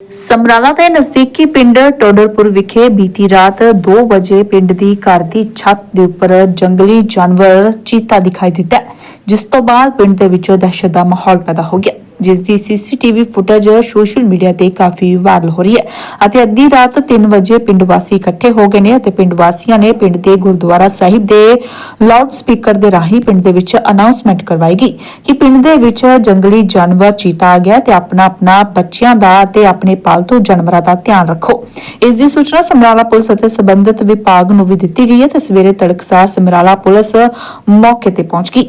ਸਮਰਾਲਾ ਦੇ ਨਜ਼ਦੀਕੀ ਪਿੰਡ ਟੋਡਰਪੁਰ ਵਿਖੇ ਬੀਤੀ ਰਾਤ 2 ਵਜੇ ਪਿੰਡ ਦੀ ਘਰ ਦੀ ਛੱਤ ਦੇ ਉੱਪਰ ਜੰਗਲੀ ਜਾਨਵਰ ਚੀਤਾ ਦਿਖਾਈ ਦਿੱਤਾ ਜਿਸ ਤੋਂ ਬਾਅਦ ਪਿੰਡ ਦੇ ਵਿੱਚੋਂ ਦਹਿਸ਼ਤ ਦਾ ਮਾਹੌਲ ਪੈਦਾ ਹੋ ਗਿਆ। ਜਿਸ ਦੀ ਸੀਸੀਟੀਵੀ ਫੁਟੇਜ ਸੋਸ਼ਲ ਮੀਡੀਆ ਤੇ ਕਾਫੀ ਵਾਇਰਲ ਹੋ ਰਹੀ ਹੈ ਅਤੇ ਅੱਧੀ ਰਾਤ 3 ਵਜੇ ਪਿੰਡ ਵਾਸੀ ਇਕੱਠੇ ਹੋ ਗਏ ਨੇ ਅਤੇ ਪਿੰਡ ਵਾਸੀਆਂ ਨੇ ਪਿੰਡ ਦੇ ਗੁਰਦੁਆਰਾ ਸਾਹਿਬ ਦੇ ਲਾਊਡ ਸਪੀਕਰ ਦੇ ਰਾਹੀਂ ਪਿੰਡ ਦੇ ਵਿੱਚ ਅਨਾਉਂਸਮੈਂਟ ਕਰਵਾਈ ਗਈ ਕਿ ਪਿੰਡ ਦੇ ਵਿੱਚ ਜੰਗਲੀ ਜਾਨਵਰ ਚੀਤਾ ਆ ਗਿਆ ਤੇ ਆਪਣਾ ਆਪਣਾ ਬੱਚਿਆਂ ਦਾ ਤੇ ਆਪਣੇ ਪਾਲਤੂ ਜਾਨਵਰਾਂ ਦਾ ਧਿਆਨ ਰੱਖੋ। ਇਸ ਦੀ ਸੂਚਨਾ ਸਮਰਾਲਾ ਪੁਲਿਸ ਅਤੇ ਸੰਬੰਧਿਤ ਵਿਭਾਗ ਨੂੰ ਵੀ ਦਿੱਤੀ ਗਈ ਹੈ ਤੇ ਸਵੇਰੇ ਤੜਕਸਾਰ ਸਮਰਾਲਾ ਪੁਲਿਸ ਮੌਕੇ ਤੇ ਪਹੁੰਚ ਗਈ।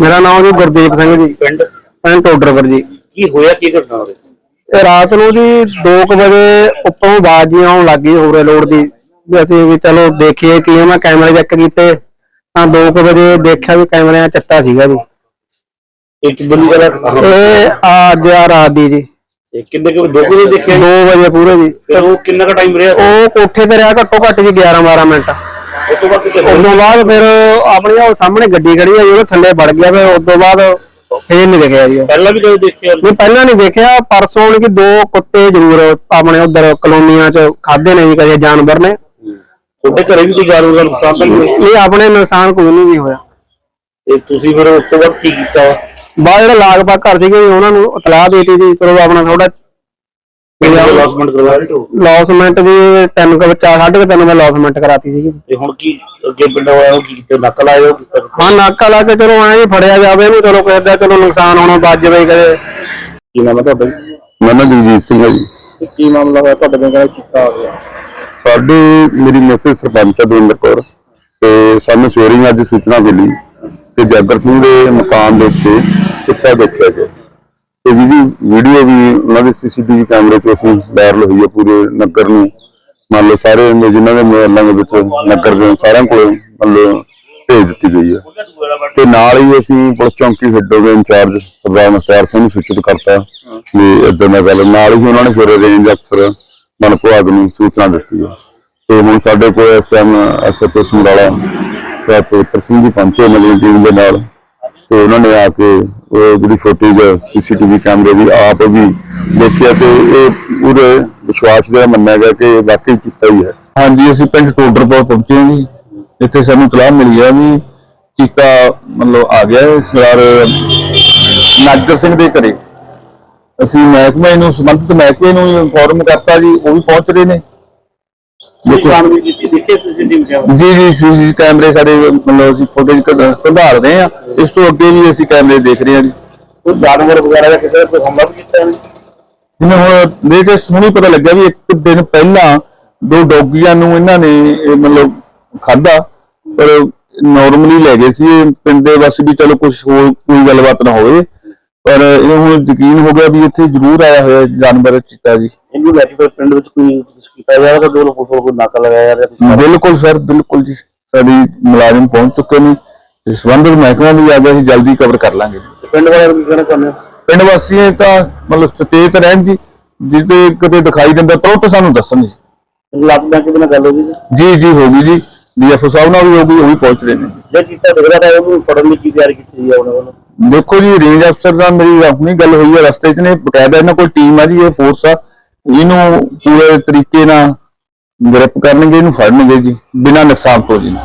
ਮੇਰਾ ਨਾਮ ਜੀ ਗੁਰਦੀਪ ਸਿੰਘ ਜੀ। ਪਿੰਡ ਪਿੰਡ ਟੋਡਰਪੁਰ ਜੀ। ਕੀ ਹੋਇਆ ਕੀ ਘਟਨਾ ਹੋਵੇ ਇਹ ਰਾਤ ਨੂੰ ਜੀ 2 ਵਜੇ ਉੱਪਰੋਂ ਆਵਾਜ਼ ਜੀ ਆਉਣ ਲੱਗੀ ਹੋਰੇ ਲੋਡ ਦੀ। ਵੀ ਅਸੀਂ ਵੀ ਚਲੋ ਦੇਖੀਏ ਕੀ ਆ, ਮੈਂ ਕੈਮਰੇ ਚੈੱਕ ਕੀਤੇ। ਤਾਂ 2 ਵਜੇ ਦੇਖਿਆ ਵੀ ਕੈਮਰਿਆਂ ਚੱਟਾ ਸੀਗਾ ਜੀ। ਇੱਕ ਬੰਦੀ ਵਾਲਾ ਇਹ ਆ ਰਾਤ ਦੀ ਜੀ। ਇਹ ਕਿੰਨੇ ਕੁ ਦੋ ਕੁ ਵਜੇ ਦੇਖਿਆ 2 ਵਜੇ ਪੂਰੇ ਜੀ। ਫਿਰ ਉਹ ਕਿੰਨਾ ਕੁ ਟਾਈਮ ਰਿਹਾ? ਉਹ ਕੋਠੇ ਤੇ ਰਿਹਾ ਘੱਟੋ ਘੱਟ ਜੀ 11 12 ਮਿੰਟ। ਉਸ ਤੋਂ ਬਾਅਦ ਫਿਰ ਆਪਣੀ ਉਹ ਸਾਹਮਣੇ ਗੱਡੀ ਖੜੀ ਆ ਉਹਦੇ ਥੱਲੇ ਵੜ ਗਿਆ। ਫਿਰ ਉਸ ਤੋਂ ਬਾਅਦ ਫੇਰ ਨਹੀਂ ਦਿਖਿਆ ਜੀ। ਉਹ। ਪਹਿਲਾਂ ਵੀ ਕਦੇ ਦੇਖਿਆ ਨਹੀਂ ਪਹਿਲਾਂ ਨਹੀਂ ਦੇਖਿਆ। ਪਰਸੋਂ ਕਿ ਦੋ ਕੁੱਤੇ ਜ਼ਰੂਰ ਆਪਣੇ ਉਧਰ ਕਲੋਨੀਆਂ 'ਚ ਖਾਦੇ ਨੇ ਜੀ ਕਦੇ ਜਾਨਵਰ ਨੇ। ਤੁਹਾਡੇ ਘਰੇ ਵੀ ਕੋਈ ਜਾਨਵਰ ਦਾ ਨੁਕਸਾਨ ਤਾਂ ਨਹੀਂ ਹੋਇਆ? ਇਹ ਆਪਣੇ ਨੁਕਸਾਨ ਕੋਈ ਨਹੀਂ ਵੀ ਹੋਇਆ। ਤੇ ਤੁਸੀਂ ਫਿਰ ਉਸ ਤੋਂ ਬਾਅਦ ਕੀ ਕੀਤਾ? ਬਾਅਦ ਜਿਹੜੇ ਲਾਗ ਪਾ ਘਰ ਸੀਗੇ ਜੀ, ਉਹਨਾਂ ਨੂੰ ਇਤਲਾਹ ਦੇਤੀ ਜੀ ਚਲੋ ਆਪਣਾ ਥੋੜਾ ਲੌਸਮੈਂਟ ਕਰਵਾਇਆ ਲੌਸਮੈਂਟ ਦੀ ਤਿੰਨ ਕੁ ਬੱਚਾ ਸਾਢੇ ਕੁ ਤਿੰਨ ਮੈਂ ਲੌਸਮੈਂਟ ਕਰਾਤੀ ਸੀਗੀ। ਤੇ ਹੁਣ ਕੀ ਅੱਗੇ ਪਿੰਡ ਵਾਲਿਆਂ ਨੂੰ ਕੀ ਕੀਤਾ? ਨਕਲ ਆਇਆ ਉਹ ਕੀਤਾ ਹਾਂ ਨਾਕਾ ਲਾ ਕੇ ਚਲੋ ਐਂ ਹੀ ਫੜਿਆ ਜਾਵੇ ਇਹਨੂੰ ਚਲੋ ਕਿਸੇ ਦਾ ਚਲੋ ਨੁਕਸਾਨ ਹੋਣਾ ਬਚ ਜਾਵੇ ਕਦੇ। ਕੀ ਨਾਮ ਹੈ ਤੁਹਾਡਾ ਜੀ? ਮੈਂ ਨਾ ਜਗਜੀਤ ਸਿੰਘ ਹੈ ਜੀ। ਤੇ ਕੀ ਮਾਮਲਾ ਹੋਇਆ? ਤੁਹਾਡੇ ਪਿੰਡ ਦਾ ਚਿੱਟਾ ਹੋ ਗਿਆ? ਸਾਡੇ ਮੇਰੀ ਮੈਸੇਜ ਸਰਪੰਚ ਹੈ ਦਵਿੰਦਰ ਕੌਰ ਤੇ ਸਾਨੂੰ ਸਵੇਰੇ ਹੀ ਅੱਜ ਸੂਚਨਾ ਮਿਲੀ ਕਿ ਜਾਗਰ ਸਿੰਘ ਦੇ ਮਕਾਨ ਦੇ ਉੱਤੇ ਚਿੱਟਾ ਦੇਖਿਆ ਗਿਆ। ਤੇ ਜਿਹਦੀ ਵੀਡੀਓ ਵੀ ਉਹਨਾਂ ਦੇ ਸੀਸੀਟੀਵੀ ਕੈਮਰੇ 'ਚ ਅਸੀਂ ਵਾਇਰਲ ਹੋਈ ਹੈ ਪੂਰੇ ਨਗਰ ਨੂੰ। ਮੰਨ ਲਓ ਸਾਰੇ ਜਿਨ੍ਹਾਂ ਦੇ ਮੋਬਾਈਲਾਂ ਦੇ ਵਿੱਚ ਨਗਰ ਦੇ ਸਾਰਿਆਂ ਕੋਲ ਮੰਨ ਲਓ ਭੇਜ ਦਿੱਤੀ ਗਈ ਹੈ ਤੇ ਨਾਲ ਹੀ ਅਸੀਂ ਪੁਲਿਸ ਚੌਂਕੀ ਹੈਡੋ ਦੇ ਇੰਚਾਰਜ ਸਰਦਾਰ ਮਸਤਾਰ ਸਿੰਘ ਨੂੰ ਸੂਚਿਤ ਕਰਤਾ ਵੀ ਇਦਾਂ ਦਾ ਗੱਲ ਨਾਲ ਹੀ ਉਹਨਾਂ ਨੇ ਫਿਰ ਰੇਂਜ ਅਫਸਰ ਮਨ ਨੂੰ ਸੂਚਨਾ ਦਿੱਤੀ ਹੈ ਤੇ ਹੁਣ ਸਾਡੇ ਕੋਲ ਇਸ ਟਾਈਮ ਐਸਐਚਓ ਸਮਰਾਲਾ ਤੇ ਪਵਿੱਤਰ ਸਿੰਘ ਜੀ ਪਹੁੰਚੇ ਮਿਲੀ ਟੀਮ ਦੇ ਨਾਲ। ਤੇ ਉਹਨਾਂ ਨੇ ਆ ਕੇ ਜਿਹੜੀ ਫੁਟੇਜ ਸੀਸੀਟੀਵੀ ਕੈਮਰੇ ਦੀ ਆਪ ਵੀ ਦੇਖਿਆ ਤੇ ਇਹ ਪੂਰੇ ਵਿਸ਼ਵਾਸ ਦਾ ਮੰਨਿਆ ਗਿਆ ਕਿ ਵਾਕਈ ਕੀਤਾ ਹੀ ਹੈ। ਹਾਂਜੀ, ਅਸੀਂ ਪਿੰਡ ਟੋਡਰਪੁਰ ਪਹੁੰਚੇ ਹਾਂ ਜੀ। ਇੱਥੇ ਸਾਨੂੰ ਤਲਾਹ ਮਿਲੀ ਹੈ ਵੀ ਚੀਤਾ ਮਤਲਬ ਆ ਗਿਆ ਹੈ ਸਰ ਨਾਗਰ ਸਿੰਘ ਦੇ ਘਰੇ। ਅਸੀਂ ਮਹਿਕਮੇ ਨੂੰ, ਸੰਬੰਧਿਤ ਮਹਿਕਮੇ ਨੂੰ ਇਨਫੋਰਮ ਕਰਤਾ ਜੀ, ਉਹ ਵੀ ਪਹੁੰਚ ਰਹੇ ਨੇ। ਨਿਸ਼ਾਨ ਵੀ ਕੀਤੀ ਦੇਖੇ ਸੀਸੀਟੀਵੀ ਕੈਮਰਾ ਜੀ ਜੀ ਸੀਸੀ ਕੈਮਰੇ ਸਾਡੇ ਮਤਲਬ ਅਸੀਂ ਫੁਟੇਜ ਕਢਾਲ ਰਹੇ ਆ ਇਸ ਤੋਂ ਅੱਗੇ ਵੀ ਅਸੀਂ ਕੈਮਰੇ ਦੇਖ ਰਹੇ ਹਾਂ ਜੀ। ਕੋਈ ਜਾਨਵਰ ਵਗੈਰਾ ਦਾ ਕਿਸੇ ਦਾ ਕੋਈ ਹਮਲਾ ਵੀ ਕੀਤਾ ਨਹੀਂ ਜਿਵੇਂ ਹੁਣ ਦੇਖ ਕੇ ਸੁਣੀ ਪਤਾ ਲੱਗਿਆ ਵੀ ਇੱਕ ਦਿਨ ਪਹਿਲਾਂ ਦੋ ਡੌਗੀਆਂ ਨੂੰ ਇਹਨਾਂ ਨੇ ਇਹ ਮਤਲਬ ਖਾਦਾ ਪਰ ਨਾਰਮਲੀ ਲੈ ਗਏ ਸੀ। ਪਿੰਡ ਦੇ ਬਸ ਵੀ ਚਲੋ ਕੁਝ ਹੋਰ ਕੋਈ ਗੱਲਬਾਤ ਨਾ ਹੋਵੇ। ਪਰ ਇਹ ਹੁਣ ਯਕੀਨ ਹੋ ਗਿਆ ਵੀ ਇੱਥੇ ਜ਼ਰੂਰ ਆਇਆ ਹੋਇਆ ਜਾਨਵਰ ਚੀਤਾ ਜੀ। ਇਹਨੂੰ ਲੈ ਕੇ ਪਿੰਡ ਵਿੱਚ ਕੋਈ ਕੁਛ ਕੀਤਾ ਜਾ ਰਿਹਾ ਦੋ ਲੋਕ ਕੋਈ ਨਕਲ ਲਗਾਇਆ ਜਾ ਰਿਹਾ ਬਿਲਕੁਲ ਸਰ ਬਿਲਕੁਲ ਜੀ। ਸਾਡੀ ਮੁਲਾਜ਼ਮ ਪਹੁੰਚ ਚੁੱਕੇ ਨੇ। ਤੇ ਸੰਬੰਧਿਤ ਮਹਿਕਮਾ ਵੀ ਆ ਗਿਆ ਜਲਦੀ ਕਵਰ ਕਰ ਲਾਂਗੇ। ਪਿੰਡ ਵਾਲਿਆਂ ਨੂੰ ਕੀ ਕਹਿਣਾ ਚਾਹੁੰਦੇ ਹੋ? ਪਿੰਡ ਵਾਸੀ ਤਾਂ ਮਤਲਬ ਸੁਚੇਤ ਰਹਿਣ ਜੀ। ਜਿੱਤੇ ਕਿਤੇ ਦਿਖਾਈ ਦਿੰਦਾ ਤੁਰੰਤ ਸਾਨੂੰ ਦੱਸਣ ਜੀ। ਲੱਗ ਬੈਂਕ ਦੇ ਨਾਲ ਗੱਲ ਹੋ ਗਈ ਜੀ। ਜੀ ਜੀ ਹੋ ਗਈ ਜੀ। ਡੀਐਫਓ ਸਾਹਿਬ ਨਾਲ ਵੀ ਹੋ ਗਈ ਉਹ ਵੀ ਪਹੁੰਚ ਰਹੇ ਨੇ। ਜੇ ਚੀਤਾ ਦਿਖਦਾ ਤਾਂ ਉਹਨੂੰ ਫੜਨ ਲਈ ਕੀ ਤਿਆਰੀ ਕੀਤੀ ਹੈ ਉਹਨਾਂ ਵੱਲੋਂ? ਦੇਖੋ ਜੀ ਰੇਂਜ ਅਫਸਰ ਦਾ ਮੇਰੀ ਆਪਣੀ ਗੱਲ ਹੋਈ ਹੈ, ਰਸਤੇ 'ਚ ਨੇ ਬਕਾਇਦਾ ਇਹਨਾਂ ਕੋਲ ਟੀਮ ਆ ਜੀ, ਇਹ ਫੋਰਸ ਆ। ਇਹਨੂੰ ਪੂਰੇ ਤਰੀਕੇ ਨਾਲ ਗ੍ਰਿਪ ਕਰਨਗੇ, ਇਹਨੂੰ ਫੜਨਗੇ ਜੀ, ਬਿਨਾਂ ਨੁਕਸਾਨ ਤੋਂ ਜੀ।